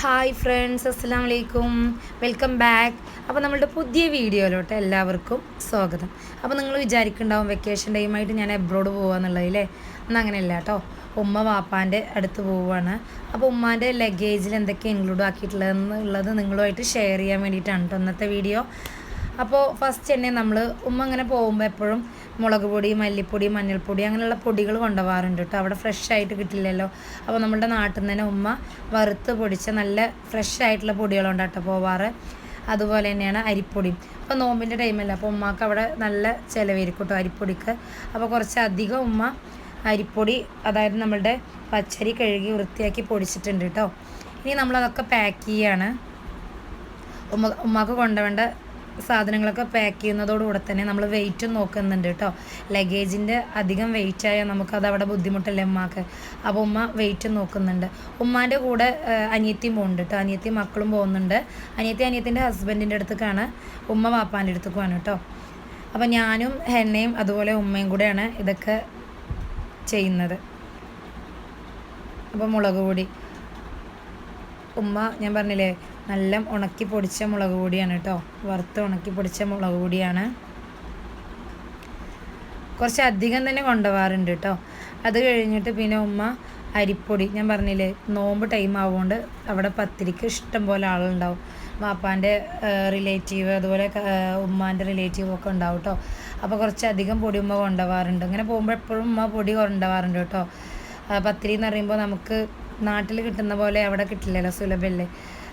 Hi friends അസ്സാം വലൈക്കും welcome back അപ്പോൾ നമ്മളുടെ പുതിയ വീഡിയോയിലോട്ട് എല്ലാവർക്കും സ്വാഗതം. അപ്പോൾ നിങ്ങൾ വിചാരിക്കുന്നുണ്ടാവും വെക്കേഷൻ ടൈമായിട്ട് ഞാൻ എബ്രോഡ് പോകാമെന്നുള്ളതില്ലേ എന്നാൽ അങ്ങനെയല്ല കേട്ടോ. ഉമ്മ വാപ്പാന്റെ അടുത്ത് പോവുകയാണ് അപ്പോൾ ഉമ്മാന്റെ ലഗേജിൽ എന്തൊക്കെ ഇൻക്ലൂഡ് ആക്കിയിട്ടുള്ളതെന്നുള്ളത് നിങ്ങളുമായിട്ട് ഷെയർ ചെയ്യാൻ വേണ്ടിയിട്ടാണ് ഇന്നത്തെ വീഡിയോ അപ്പോൾ ഫസ്റ്റ് തന്നെ നമ്മൾ ഉമ്മ അങ്ങനെ പോകുമ്പോൾ എപ്പോഴും മുളക് പൊടി മല്ലിപ്പൊടി മഞ്ഞൾപ്പൊടി അങ്ങനെയുള്ള പൊടികൾ കൊണ്ടുപോകാറുണ്ട് കേട്ടോ അവിടെ ഫ്രഷ് ആയിട്ട് കിട്ടില്ലല്ലോ. അപ്പോൾ നമ്മുടെ നാട്ടിൽ നിന്ന് തന്നെ ഉമ്മ വറുത്ത് പൊടിച്ച നല്ല ഫ്രഷ് ആയിട്ടുള്ള പൊടികളുണ്ട് കേട്ടോ പോവാറ്. അതുപോലെ തന്നെയാണ് അരിപ്പൊടി അപ്പോൾ നോമ്പിന്റെ ടൈമല്ല അപ്പോൾ ഉമ്മക്ക് അവിടെ നല്ല ചിലവായിരിക്കും കേട്ടോ അരിപ്പൊടിക്ക്. അപ്പോൾ കുറച്ച് അധികം ഉമ്മ അരിപ്പൊടി അതായത് നമ്മളുടെ പച്ചരി കഴുകി വൃത്തിയാക്കി പൊടിച്ചിട്ടുണ്ട് കേട്ടോ ഇനി നമ്മളതൊക്കെ പാക്ക് ചെയ്യാണ്. ഉമ്മ ഉമ്മാക്ക് കൊണ്ടുവേണ്ട സാധനങ്ങളൊക്കെ പാക്ക് ചെയ്യുന്നതോടുകൂടെ തന്നെ നമ്മൾ വെയിറ്റും നോക്കുന്നുണ്ട് കേട്ടോ. ലഗേജിന്റെ അധികം വെയിറ്റ് ആയാൽ നമുക്കത് അവിടെ ബുദ്ധിമുട്ടല്ലേ ഉമ്മാക്ക്? അപ്പോൾ ഉമ്മ വെയിറ്റും നോക്കുന്നുണ്ട്. ഉമ്മാന്റെ കൂടെ അനിയത്തിയും പോകുന്നുണ്ട് കേട്ടോ. അനിയത്തിയും മക്കളും പോകുന്നുണ്ട്. അനിയത്തി അനിയത്തിന്റെ ഹസ്ബൻഡിന്റെ അടുത്തേക്കാണ് ഉമ്മ വാപ്പാന്റെ അടുത്തേക്കുമാണ് കേട്ടോ. അപ്പോൾ ഞാനും ഹെന്നയും അതുപോലെ ഉമ്മയും കൂടെയാണ് ഇതൊക്കെ ചെയ്യുന്നത്. അപ്പോൾ മുളക് പൊടി. ഉമ്മ ഞാൻ പറഞ്ഞില്ലേ നല്ല ഉണക്കി പൊടിച്ച മുളക് പൊടിയാണ് കേട്ടോ വറുത്ത് ഉണക്കി പൊടിച്ച മുളക് പൊടിയാണ്. കുറച്ച് അധികം തന്നെ കൊണ്ടുപോകാറുണ്ട് കേട്ടോ അത് കഴിഞ്ഞിട്ട് പിന്നെ ഉമ്മ അരിപ്പൊടി ഞാൻ പറഞ്ഞില്ലേ നോമ്പ് ടൈം ആവുകൊണ്ട് അവിടെ പത്തിരിക്ക് ഇഷ്ടം പോലെ ആളുണ്ടാവും. വാപ്പാന്റെ റിലേറ്റീവ് അതുപോലെ ഉമ്മാന്റെ റിലേറ്റീവ് ഒക്കെ ഉണ്ടാവും കേട്ടോ അപ്പോൾ കുറച്ചധികം പൊടി ഉമ്മ കൊണ്ടുപോകാറുണ്ട്. അങ്ങനെ പോകുമ്പോൾ എപ്പോഴും ഉമ്മ പൊടി കൊണ്ടുപോകാറുണ്ട് കേട്ടോ പത്തിരി എന്ന് പറയുമ്പോൾ നമുക്ക് നാട്ടിൽ കിട്ടുന്ന പോലെ അവിടെ കിട്ടില്ലല്ലോ സുലഭല്ലേ?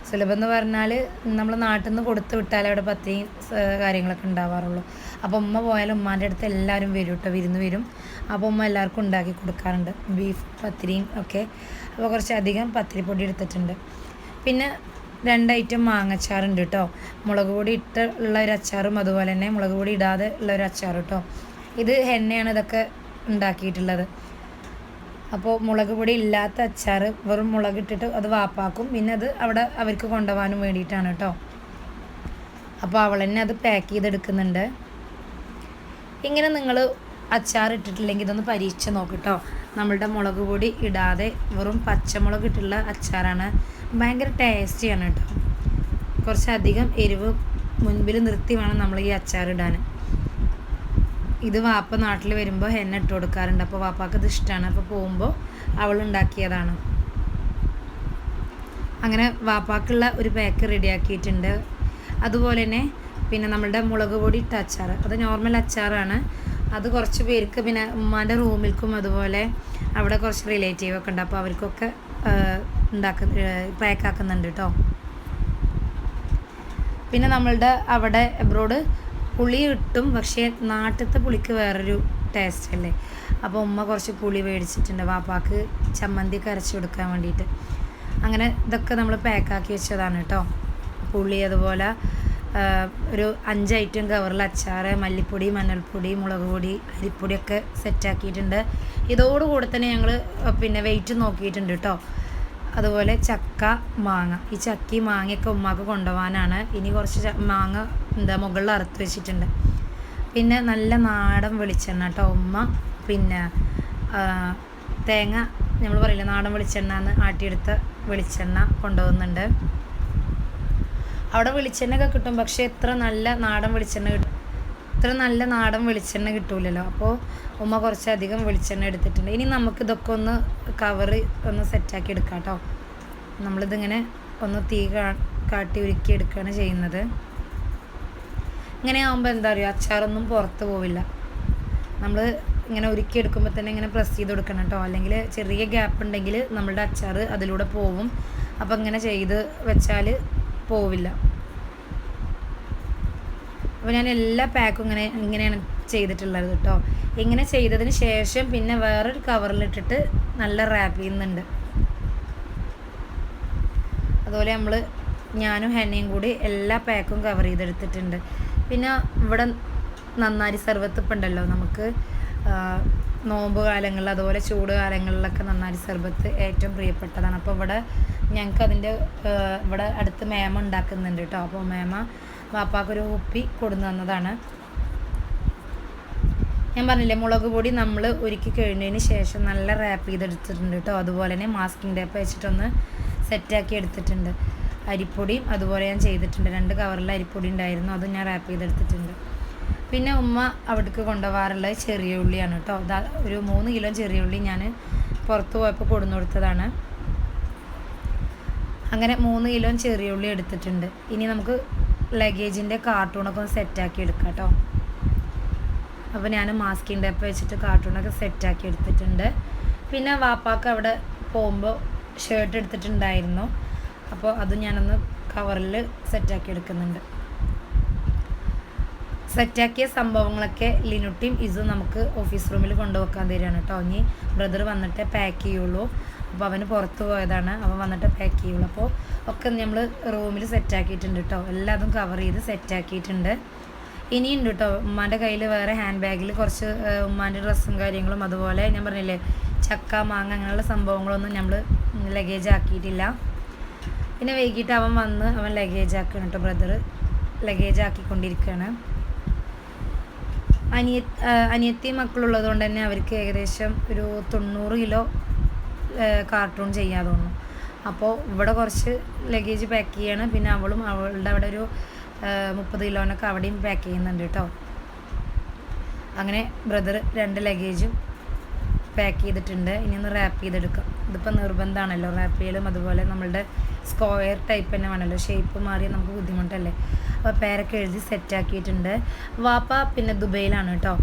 സുലഭം എന്ന് പറഞ്ഞാൽ നമ്മൾ നാട്ടിൽ നിന്ന് കൊടുത്തു വിട്ടാലേ അവിടെ പത്തിരിയും കാര്യങ്ങളൊക്കെ ഉണ്ടാവാറുള്ളൂ. അപ്പോൾ ഉമ്മ പോയാലും ഉമ്മാന്റെ അടുത്ത് എല്ലാവരും വരും കേട്ടോ വിരുന്ന് വരും. അപ്പോൾ ഉമ്മ എല്ലാവർക്കും ഉണ്ടാക്കി കൊടുക്കാറുണ്ട്. ബീഫ് പത്തിരിയും ഒക്കെ. അപ്പോൾ കുറച്ചധികം പത്തിരിപ്പൊടി എടുത്തിട്ടുണ്ട്. പിന്നെ രണ്ട് ഐറ്റം മാങ്ങച്ചാറുണ്ട് കേട്ടോ മുളക് പൊടി ഇട്ട് ഉള്ള ഒരു അച്ചാറും അതുപോലെ തന്നെ മുളക് പൊടി ഇടാതെ ഉള്ള ഒരു അച്ചാർ കേട്ടോ ഇത് ഹെന്നയാണ് ഇതൊക്കെ ഉണ്ടാക്കിയിട്ടുള്ളത്. അപ്പോൾ മുളക് പൊടി ഇല്ലാത്ത അച്ചാർ വെറും മുളക് ഇട്ടിട്ട് അത് വാപ്പാക്കും. പിന്നെ അത് അവിടെ അവർക്ക് കൊണ്ടുപോകാനും വേണ്ടിയിട്ടാണ് കേട്ടോ അപ്പോൾ അവൾ തന്നെ അത് പാക്ക് ചെയ്തെടുക്കുന്നുണ്ട്. ഇങ്ങനെ നിങ്ങൾ അച്ചാർ ഇട്ടിട്ടില്ലെങ്കിൽ ഇതൊന്ന് പരീക്ഷിച്ച് നോക്കിട്ടോ നമ്മളുടെ മുളക് പൊടി ഇടാതെ വെറും പച്ചമുളക് ഇട്ടുള്ള അച്ചാറാണ്. ഭയങ്കര ടേസ്റ്റിയാണ് കേട്ടോ കുറച്ചധികം എരിവ് മുൻപിൽ നിർത്തി വേണം നമ്മൾ ഈ അച്ചാർ ഇടാൻ. ഇത് വാപ്പ നാട്ടിൽ വരുമ്പോൾ എന്നെ ഇട്ട് കൊടുക്കാറുണ്ട്. അപ്പോൾ വാപ്പാക്ക് ഇത് ഇഷ്ടമാണ് അപ്പോൾ പോകുമ്പോൾ അവൾ ഉണ്ടാക്കിയതാണ്. അങ്ങനെ വാപ്പാക്കുള്ള ഒരു പാക്ക് റെഡിയാക്കിയിട്ടുണ്ട്. അതുപോലെ തന്നെ പിന്നെ നമ്മളുടെ മുളക് പൊടി ഇട്ട അച്ചാർ അത് നോർമൽ അച്ചാറാണ്. അത് കുറച്ച് പേർക്ക് പിന്നെ ഉമ്മാന്റെ റൂമിൽക്കും അതുപോലെ അവിടെ കുറച്ച് റിലേറ്റീവൊക്കെ ഉണ്ട്. അപ്പോൾ അവർക്കൊക്കെ ഉണ്ടാക്കുന്ന പാക്കാക്കുന്നുണ്ട് കേട്ടോ പിന്നെ നമ്മളുടെ അവിടെ എബ്രോഡ് പുളി കിട്ടും പക്ഷേ നാട്ടിലത്തെ പുളിക്ക് വേറൊരു ടേസ്റ്റ് അല്ലേ? അപ്പോൾ ഉമ്മ കുറച്ച് പുളി മേടിച്ചിട്ടുണ്ട്. വാപ്പാക്ക് ചമ്മന്തി കരച്ചു കൊടുക്കാൻ വേണ്ടിയിട്ട്. അങ്ങനെ ഇതൊക്കെ നമ്മൾ പാക്കാക്കി വെച്ചതാണ് കേട്ടോ പുളി അതുപോലെ ഒരു അഞ്ച് ഐറ്റം കവറിൽ അച്ചാറ് മല്ലിപ്പൊടി മഞ്ഞൾപ്പൊടി മുളക് പൊടി അരിപ്പൊടിയൊക്കെ സെറ്റാക്കിയിട്ടുണ്ട് ഇതോടുകൂടെ തന്നെ ഞങ്ങൾ പിന്നെ വെയിറ്റ് നോക്കിയിട്ടുണ്ട് കേട്ടോ അതുപോലെ ചക്ക മാങ്ങ. ഈ ചക്കി മാങ്ങയൊക്കെ ഉമ്മാക്ക് കൊണ്ടുപോകാനാണ്. ഇനി കുറച്ച് മാങ്ങ എന്താ മുകളിൽ അറുത്ത് വെച്ചിട്ടുണ്ട്. പിന്നെ നല്ല നാടൻ വെളിച്ചെണ്ണ കേട്ടോ ഉമ്മ. പിന്നെ തേങ്ങ നമ്മൾ പറയില്ല നാടൻ വെളിച്ചെണ്ണ എന്ന് ആട്ടിയെടുത്ത വെളിച്ചെണ്ണ കൊണ്ടുപോകുന്നുണ്ട്. അവിടെ വെളിച്ചെണ്ണ ഒക്കെ കിട്ടും പക്ഷേ ഇത്ര നല്ല നാടൻ വെളിച്ചെണ്ണ കിട്ടും ഇത്ര നല്ല നാടൻ വെളിച്ചെണ്ണ കിട്ടൂലല്ലോ. അപ്പോൾ ഉമ്മ കുറച്ചധികം വെളിച്ചെണ്ണ എടുത്തിട്ടുണ്ട്. ഇനി നമുക്ക് ഇതൊക്കെ ഒന്ന് കവറ് ഒന്ന് സെറ്റാക്കി എടുക്കാം കേട്ടോ. നമ്മളിതിങ്ങനെ ഒന്ന് തീ കാട്ടി ഉരുക്കി എടുക്കുകയാണ് ചെയ്യുന്നത്. ഇങ്ങനെ ആകുമ്പോൾ എന്താ പറയുക അച്ചാറൊന്നും പുറത്ത് പോവില്ല. നമ്മൾ ഇങ്ങനെ ഉരുക്കി എടുക്കുമ്പോൾ തന്നെ ഇങ്ങനെ പ്രസ് ചെയ്ത് കൊടുക്കണം കേട്ടോ അല്ലെങ്കിൽ ചെറിയ ഗ്യാപ്പ് ഉണ്ടെങ്കിൽ നമ്മളുടെ അച്ചാർ അതിലൂടെ പോവും. അപ്പം ഇങ്ങനെ ചെയ്ത് വെച്ചാൽ പോവില്ല. അപ്പോൾ ഞാൻ എല്ലാ പാക്കും ഇങ്ങനെ ഇങ്ങനെയാണ് ചെയ്തിട്ടുള്ളത് കേട്ടോ ഇങ്ങനെ ചെയ്തതിന് ശേഷം പിന്നെ വേറൊരു കവറിലിട്ടിട്ട് നല്ല റാപ്പ് ചെയ്യുന്നുണ്ട്. അതുപോലെ നമ്മൾ ഞാനും ഹെന്നയും കൂടി എല്ലാ പാക്കും കവർ ചെയ്തെടുത്തിട്ടുണ്ട്. പിന്നെ ഇവിടെ നന്നാരി സർബത്തിപ്പം ഉണ്ടല്ലോ നമുക്ക് നോമ്പ് കാലങ്ങളിൽ അതുപോലെ ചൂട് കാലങ്ങളിലൊക്കെ നന്നാരി സർബത്ത് ഏറ്റവും പ്രിയപ്പെട്ടതാണ്. അപ്പോൾ ഇവിടെ ഞങ്ങൾക്ക് അതിന്റെ ഇവിടെ അടുത്ത് മേമ ഉണ്ടാക്കുന്നുണ്ട് കേട്ടോ അപ്പോൾ മേമ വാപ്പാക്കൊരു കുപ്പി കൊടുന്നു തന്നതാണ്. ഞാൻ പറഞ്ഞില്ലേ മുളക് പൊടി നമ്മൾ ഒരുക്കി കഴിഞ്ഞതിന് ശേഷം നല്ല റാപ്പ് ചെയ്തെടുത്തിട്ടുണ്ട് കേട്ടോ അതുപോലെ തന്നെ മാസ്കിംഗ് ടേപ്പ് വെച്ചിട്ടൊന്ന് സെറ്റാക്കി എടുത്തിട്ടുണ്ട്. അരിപ്പൊടിയും അതുപോലെ ഞാൻ ചെയ്തിട്ടുണ്ട്. രണ്ട് കവറിൽ അരിപ്പൊടി ഉണ്ടായിരുന്നു. അതും ഞാൻ റാപ്പ് ചെയ്തെടുത്തിട്ടുണ്ട്. പിന്നെ ഉമ്മ അവിടേക്ക് കൊണ്ടുപോകാറുള്ളത് ചെറിയ ഉള്ളിയാണ് കേട്ടോ. അതാ ഒരു മൂന്ന് കിലോ ചെറിയ ഉള്ളി ഞാൻ പുറത്ത് പോയപ്പോൾ കൊടുന്നു കൊടുത്തതാണ്. അങ്ങനെ മൂന്ന് കിലോ ചെറിയ ഉള്ളി എടുത്തിട്ടുണ്ട്. ഇനി നമുക്ക് ലഗേജിന്റെ കാർട്ടൂണൊക്കെ ഒന്ന് സെറ്റാക്കി എടുക്കാം കേട്ടോ. അപ്പോൾ ഞാൻ മാസ്കിങ് ടേപ്പ് വെച്ചിട്ട് കാർട്ടൂണൊക്കെ സെറ്റാക്കി എടുത്തിട്ടുണ്ട്. പിന്നെ വാപ്പാക്ക് അവിടെ പോകുമ്പോൾ ഷർട്ട് എടുത്തിട്ടുണ്ടായിരുന്നു. അപ്പോൾ അത് ഞാനൊന്ന് കവറിൽ സെറ്റാക്കി എടുക്കുന്നുണ്ട്. സെറ്റാക്കിയ സംഭവങ്ങളൊക്കെ ലിനുട്ടിയും ഇസും നമുക്ക് ഓഫീസ് റൂമിൽ കൊണ്ടുവെക്കാൻ തരികയാണ് കേട്ടോ. ഇനി ബ്രദർ വന്നിട്ട് പാക്ക് ചെയ്യുള്ളൂ. അപ്പോൾ അവന് പുറത്ത് പോയതാണ്. അവൻ വന്നിട്ട് പാക്ക് ചെയ്യുള്ളൂ. അപ്പോൾ ഒക്കെ നമ്മൾ റൂമിൽ സെറ്റാക്കിയിട്ടുണ്ട് കേട്ടോ. എല്ലാതും കവർ ചെയ്ത് സെറ്റാക്കിയിട്ടുണ്ട് ഇനിയുണ്ട് കേട്ടോ. ഉമ്മാന്റെ കയ്യിൽ വേറെ ഹാൻഡ് ബാഗിൽ കുറച്ച് ഉമ്മാന്റെ ഡ്രസ്സും കാര്യങ്ങളും അതുപോലെ ഞാൻ പറഞ്ഞില്ലേ ചക്ക മാങ്ങ അങ്ങനെയുള്ള സംഭവങ്ങളൊന്നും നമ്മൾ ലഗേജ് ആക്കിയിട്ടില്ല. പിന്നെ വൈകിട്ട് അവൻ വന്ന് അവൻ ലഗേജ് ആക്കണം കേട്ടോ ബ്രദർ ലഗേജ് ആക്കിക്കൊണ്ടിരിക്കുകയാണ് അനിയ അനിയത്തി മക്കളുള്ളത് കൊണ്ട് തന്നെ അവർക്ക് ഏകദേശം ഒരു തൊണ്ണൂറ് കിലോ കാർട്ടൂൺ ചെയ്യാൻ തോന്നുന്നു. അപ്പോൾ ഇവിടെ കുറച്ച് ലഗേജ് പാക്ക് ചെയ്യാണ്. പിന്നെ അവളും അവളുടെ അവിടെ ഒരു മുപ്പത് കിലോനൊക്കെ അവിടെയും പാക്ക് ചെയ്യുന്നുണ്ട് കേട്ടോ അങ്ങനെ ബ്രദർ രണ്ട് ലഗേജും പാക്ക് ചെയ്തിട്ടുണ്ട്. ഇനി ഒന്ന് റാപ്പ് ചെയ്തെടുക്കാം. ഇതിപ്പോൾ നിർബന്ധമാണല്ലോ റാപ്പിയിലും അതുപോലെ നമ്മളുടെ സ്ക്വയർ ടൈപ്പ് തന്നെ വേണമല്ലോ ഷേപ്പ് മാറി നമുക്ക് ബുദ്ധിമുട്ടല്ലേ. അപ്പോൾ പേരൊക്കെ എഴുതി സെറ്റാക്കിയിട്ടുണ്ട് വാപ്പ പിന്നെ ദുബൈയിലാണ് കേട്ടോ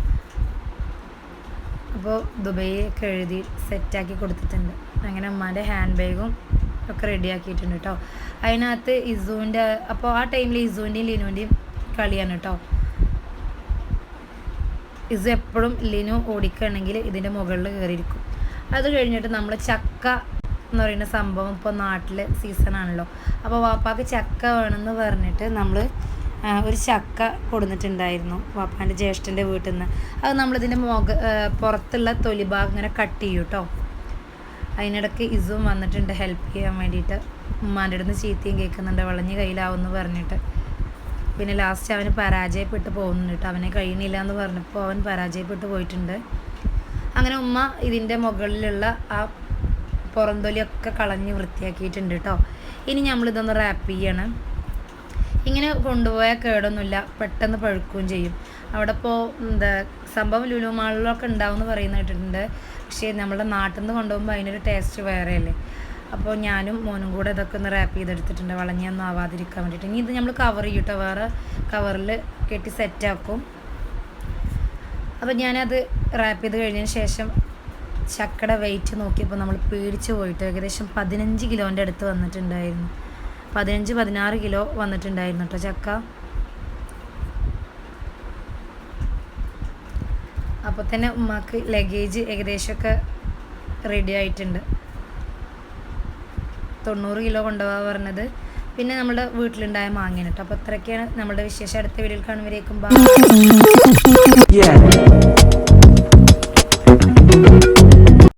അപ്പോൾ ദുബൈയൊക്കെ എഴുതി സെറ്റാക്കി കൊടുത്തിട്ടുണ്ട്. അങ്ങനെ അമ്മാന്റെ ഹാൻഡ് ബാഗും ഒക്കെ റെഡിയാക്കിയിട്ടുണ്ട് കേട്ടോ അതിനകത്ത് ഇസുവിന്റെ അപ്പോൾ ആ ടൈമിൽ ഇസുവിന്റെയും ലിനുവിന്റെയും കളിയാണ് കേട്ടോ ഇസു എപ്പോഴും ലിനു ഓടിക്കുകയാണെങ്കിൽ ഇതിന്റെ മുകളിൽ കയറിയിരിക്കും അത് കഴിഞ്ഞിട്ട് നമ്മൾ ചക്ക എന്ന് പറയുന്ന സംഭവം ഇപ്പോൾ നാട്ടിൽ സീസൺ ആണല്ലോ. അപ്പോൾ വാപ്പാക്ക് ചക്ക വേണമെന്ന് പറഞ്ഞിട്ട് നമ്മൾ ഒരു ചക്ക കൊടുത്തിട്ടുണ്ടായിരുന്നു വാപ്പാന്റെ ജ്യേഷ്ഠന്റെ വീട്ടിൽ നിന്ന് അത് നമ്മളിതിന്റെ മുഖ പുറത്തുള്ള തൊലി ഭാഗം ഇങ്ങനെ കട്ട് ചെയ്യും കേട്ടോ അതിനിടയ്ക്ക് ഇസും വന്നിട്ടുണ്ട് ഹെൽപ്പ് ചെയ്യാൻ വേണ്ടിയിട്ട്. ഉമ്മാന്റെ അടുത്ത് ചീത്തയും കേൾക്കുന്നുണ്ട് വളഞ്ഞ് കയ്യിലാവുമെന്ന് പറഞ്ഞിട്ട്. പിന്നെ ലാസ്റ്റ് അവന് പരാജയപ്പെട്ട് പോകുന്നുണ്ട് കേട്ടോ അവനെ കഴിയണില്ല എന്ന് പറഞ്ഞപ്പോൾ അവൻ പരാജയപ്പെട്ട് പോയിട്ടുണ്ട്. അങ്ങനെ ഉമ്മ ഇതിന്റെ മുകളിലുള്ള ആ പുറന്തൊലിയൊക്കെ കളഞ്ഞ് വൃത്തിയാക്കിയിട്ടുണ്ട് കേട്ടോ ഇനി നമ്മളിതൊന്ന് റാപ്പ് ചെയ്യണം. ഇങ്ങനെ കൊണ്ടുപോയാൽ കേടൊന്നുമില്ല. പെട്ടെന്ന് പഴുക്കുകയും ചെയ്യും. അവിടെ ഇപ്പോൾ എന്താ സംഭവം ലുലുമാളിലൊക്കെ ഉണ്ടാവുമെന്ന് പറയുന്ന കേട്ടിട്ടുണ്ട്. പക്ഷേ നമ്മുടെ നാട്ടിൽ നിന്ന് കൊണ്ടുപോകുമ്പോൾ അതിനൊരു ടേസ്റ്റ് വേറെയല്ലേ. അപ്പോൾ ഞാനും മോനും കൂടെ ഇതൊക്കെ ഒന്ന് റാപ്പ് ചെയ്തെടുത്തിട്ടുണ്ട്. വളഞ്ഞൊന്നും ആവാതിരിക്കാൻ വേണ്ടിയിട്ട്. ഇനി ഇത് നമ്മൾ കവർ ചെയ്യട്ടോ വേറെ കവറിൽ കെട്ടി സെറ്റാക്കും അപ്പോൾ ഞാനത് റാപ്പ് ചെയ്ത് കഴിഞ്ഞതിന് ശേഷം ചക്കയുടെ വെയിറ്റ് നോക്കിയപ്പോൾ നമ്മൾ പേടിച്ച് പോയിട്ട് ഏകദേശം പതിനഞ്ച് കിലോന്റെ അടുത്ത് വന്നിട്ടുണ്ടായിരുന്നു. പതിനഞ്ച് പതിനാറ് കിലോ വന്നിട്ടുണ്ടായിരുന്നു കേട്ടോ ചക്ക. അപ്പോൾ തന്നെ ഉമ്മാക്ക് ലഗേജ് ഏകദേശമൊക്കെ റെഡി ആയിട്ടുണ്ട്. തൊണ്ണൂറ് കിലോ കൊണ്ടുപോകാൻ പറഞ്ഞത്. പിന്നെ നമ്മുടെ വീട്ടിലുണ്ടായ മാങ്ങയാണ് കേട്ടോ അപ്പോൾ അത്രയൊക്കെയാണ് നമ്മുടെ വിശേഷം. അടുത്ത വീഡിയോയിൽ കാണുമ്പോഴേക്കും.